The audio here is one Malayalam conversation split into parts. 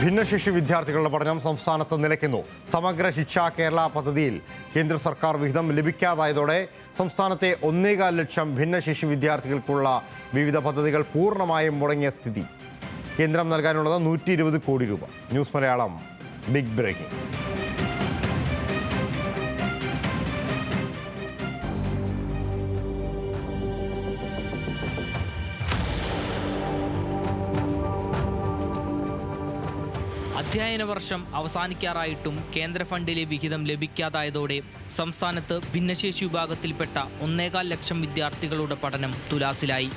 ഭിന്നശേഷി വിദ്യാർത്ഥികളുടെ പഠനം സംസ്ഥാനത്ത് നിലയ്ക്കുന്നു. സമഗ്ര ശിക്ഷ കേരള പദ്ധതിയിൽ കേന്ദ്ര സർക്കാർ വിഹിതം ലഭിക്കാതായതോടെ സംസ്ഥാനത്തെ ഒന്നേകാൽ ലക്ഷം ഭിന്നശേഷി വിദ്യാർത്ഥികൾക്കുള്ള വിവിധ പദ്ധതികൾ പൂർണമായും മുടങ്ങിയ സ്ഥിതി. കേന്ദ്രം നൽകാനുള്ളത് നൂറ്റി കോടി രൂപ. News Malayalam big breaking. അധ്യയന വർഷം അവസാനിക്കാറായിട്ടും കേന്ദ്ര ഫണ്ടിലെ വിഹിതം ലഭിക്കാതായതോടെ സംസ്ഥാനത്ത് ഭിന്നശേഷി വിഭാഗത്തിൽപ്പെട്ട ഒന്നേകാൽ ലക്ഷം വിദ്യാർത്ഥികളുടെ പഠനം തുലാസിലായി.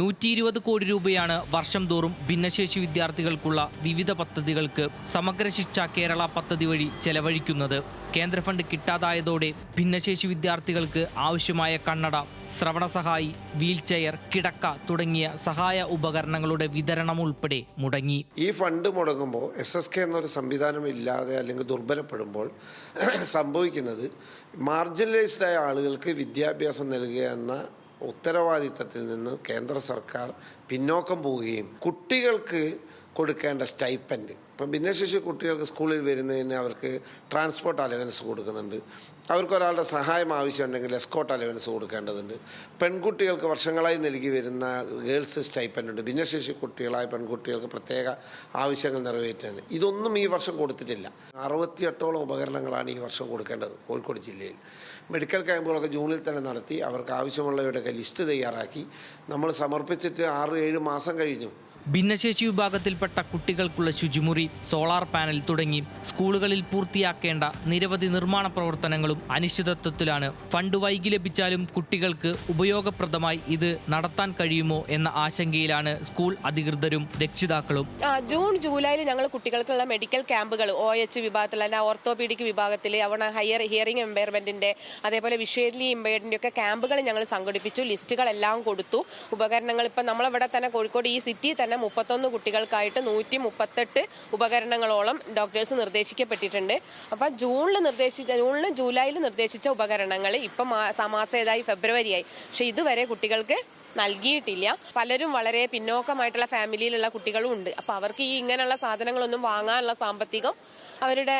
നൂറ്റി ഇരുപത് കോടി രൂപയാണ് വർഷം തോറും ഭിന്നശേഷി വിദ്യാർത്ഥികൾക്കുള്ള വിവിധ പദ്ധതികൾക്ക് സമഗ്ര ശിക്ഷ കേരള പദ്ധതി വഴി ചെലവഴിക്കുന്നത്. കേന്ദ്ര ഫണ്ട് കിട്ടാതായതോടെ ഭിന്നശേഷി വിദ്യാർത്ഥികൾക്ക് ആവശ്യമായ കണ്ണട ശ്രവണ സഹായി വീൽചെയർ കിടക്ക തുടങ്ങിയ സഹായ ഉപകരണങ്ങളുടെ വിതരണം ഉൾപ്പെടെ മുടങ്ങി. ഈ ഫണ്ട് മുടങ്ങുമ്പോൾ എസ് എസ് കെ എന്നൊരു സംവിധാനം ഇല്ലാതെ അല്ലെങ്കിൽ ദുർബലപ്പെടുമ്പോൾ സംഭവിക്കുന്നത് മാർജിനലൈസ്ഡായ ആളുകൾക്ക് വിദ്യാഭ്യാസം നൽകുക എന്ന ഉത്തരവാദിത്തത്തിൽ നിന്ന് കേന്ദ്ര സർക്കാർ പിന്നോക്കം പോവുകയും കുട്ടികൾക്ക് കൊടുക്കേണ്ട സ്റ്റൈപ്പൻഡ് ഇപ്പം ഭിന്നശേഷി കുട്ടികൾക്ക് സ്കൂളിൽ വരുന്നതിന് അവർക്ക് ട്രാൻസ്പോർട്ട് അലവൻസ് കൊടുക്കുന്നുണ്ട്. അവർക്ക് ഒരാളുടെ സഹായം ആവശ്യമുണ്ടെങ്കിൽ എസ്കോട്ട് അലവൻസ് കൊടുക്കേണ്ടതുണ്ട്. പെൺകുട്ടികൾക്ക് വർഷങ്ങളായി നൽകി വരുന്ന ഗേൾസ് സ്റ്റൈപ്പൻഡ് ഉണ്ട്. ഭിന്നശേഷി കുട്ടികളായ പെൺകുട്ടികൾക്ക് പ്രത്യേക ആവശ്യങ്ങൾ നിറവേറ്റാൻ ഇതൊന്നും ഈ വർഷം കൊടുത്തിട്ടില്ല. അറുപത്തിയെട്ടോളം ഉപകരണങ്ങളാണ് ഈ വർഷം കൊടുക്കേണ്ടത് കോഴിക്കോട് ജില്ലയിൽ. മെഡിക്കൽ ക്യാമ്പുകളൊക്കെ ജൂണിൽ തന്നെ നടത്തി അവർക്ക് ആവശ്യമുള്ളവരുടെയൊക്കെ ലിസ്റ്റ് തയ്യാറാക്കി. നമ്മൾ സമർപ്പിച്ചിട്ട് ആറ് ഏഴ് മാസം കഴിഞ്ഞു. ഭിന്നശേഷി വിഭാഗത്തിൽപ്പെട്ട കുട്ടികൾക്കുള്ള ശുചിമുറി സോളാർ പാനൽ തുടങ്ങി സ്കൂളുകളിൽ പൂർത്തിയാക്കേണ്ട നിരവധി നിർമ്മാണ പ്രവർത്തനങ്ങളും അനിശ്ചിതത്വത്തിലാണ്. ഫണ്ട് വൈകി ലഭിച്ചാലും കുട്ടികൾക്ക് ഉപയോഗപ്രദമായി ഇത് നടത്താൻ കഴിയുമോ എന്ന ആശങ്കയിലാണ് സ്കൂൾ അധികൃതരും രക്ഷിതാക്കളും. ജൂൺ ജൂലൈയിൽ ഞങ്ങൾ കുട്ടികൾക്കുള്ള മെഡിക്കൽ ക്യാമ്പുകൾ ഒ എച്ച് വിഭാഗത്തിൽ അല്ല ഓർത്തോപീഡിക് വിഭാഗത്തിൽ അവിടെ ഹയർ ഹിയറിംഗ് എംപയർമെന്റിന്റെ അതേപോലെ വിഷ്വലി എംപയർഡിന്റെ ഒക്കെ ക്യാമ്പുകൾ ഞങ്ങൾ സംഘടിപ്പിച്ചു ലിസ്റ്റുകളെല്ലാം കൊടുത്തു. ഉപകരണങ്ങൾ ഇപ്പം നമ്മളിവിടെ തന്നെ കോഴിക്കോട് ഈ സിറ്റി തന്നെ മുപ്പത്തൊന്ന് കുട്ടികൾക്കായിട്ട് നൂറ്റി മുപ്പത്തെട്ട് ഉപകരണങ്ങളോളം ഡോക്ടേഴ്സ് നിർദ്ദേശിക്കപ്പെട്ടിട്ടുണ്ട്. അപ്പം ജൂണിൽ നിർദ്ദേശിച്ച ജൂണിൽ ജൂലൈയിൽ നിർദ്ദേശിച്ച ഉപകരണങ്ങൾ ഇപ്പം മാസേതായി ഫെബ്രുവരിയായി. പക്ഷേ ഇതുവരെ കുട്ടികൾക്ക് നൽകിയിട്ടില്ല. പലരും വളരെ പിന്നോക്കമായിട്ടുള്ള ഫാമിലിയിലുള്ള കുട്ടികളും ഉണ്ട്. അപ്പൊ അവർക്ക് ഈ ഇങ്ങനെയുള്ള സാധനങ്ങളൊന്നും വാങ്ങാനുള്ള സാമ്പത്തികം അവരുടെ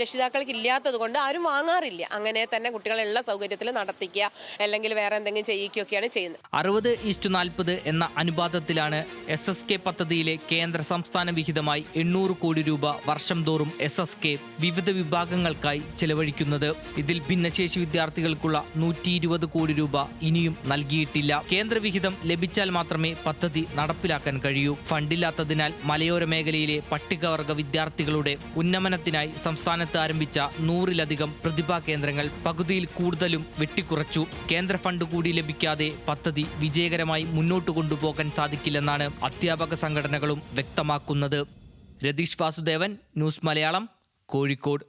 രക്ഷിതാക്കൾക്ക് ഇല്ലാത്തത് കൊണ്ട് ആരും വാങ്ങാറില്ല. അങ്ങനെ തന്നെ കുട്ടികളെ എല്ലാ സൗകര്യത്തിൽ നടത്തിക്കുക അല്ലെങ്കിൽ വേറെ എന്തെങ്കിലും ചെയ്യിക്കുകയൊക്കെയാണ് ചെയ്യുന്നത്. അറുപത് ഈസ്റ്റു നാൽപ്പത് എന്ന അനുപാതത്തിലാണ് എസ് എസ് കെ പദ്ധതിയിലെ കേന്ദ്ര സംസ്ഥാന വിഹിതമായി എണ്ണൂറ് കോടി രൂപ വർഷം തോറും എസ് എസ് കെ വിവിധ വിഭാഗങ്ങൾക്കായി ചെലവഴിക്കുന്നത്. ഇതിൽ ഭിന്നശേഷി വിദ്യാർത്ഥികൾക്കുള്ള നൂറ്റി കോടി രൂപ ഇനിയും നൽകിയിട്ടില്ല. കേന്ദ്ര വിഹിതം ലഭിച്ചാൽ മാത്രമേ പദ്ധതി നടപ്പിലാക്കാൻ കഴിയൂ. ഫണ്ടില്ലാത്തതിനാൽ മലയോര മേഖലയിലെ പട്ടികവർഗ വിദ്യാർത്ഥികളുടെ ഉന്നമനത്തിനായി സംസ്ഥാനത്ത് ആരംഭിച്ച നൂറിലധികം പ്രതിഭാ കേന്ദ്രങ്ങൾ പകുതിയിൽ കൂടുതലും വെട്ടിക്കുറച്ചു. കേന്ദ്ര ഫണ്ട് കൂടി ലഭിക്കാതെ പദ്ധതി വിജയകരമായി മുന്നോട്ട് കൊണ്ടുപോകാൻ സാധിക്കില്ലെന്നാണ് അധ്യാപക സംഘടനകളും വ്യക്തമാക്കുന്നത്. രതീഷ് വാസുദേവൻ ന്യൂസ് മലയാളം കോഴിക്കോട്.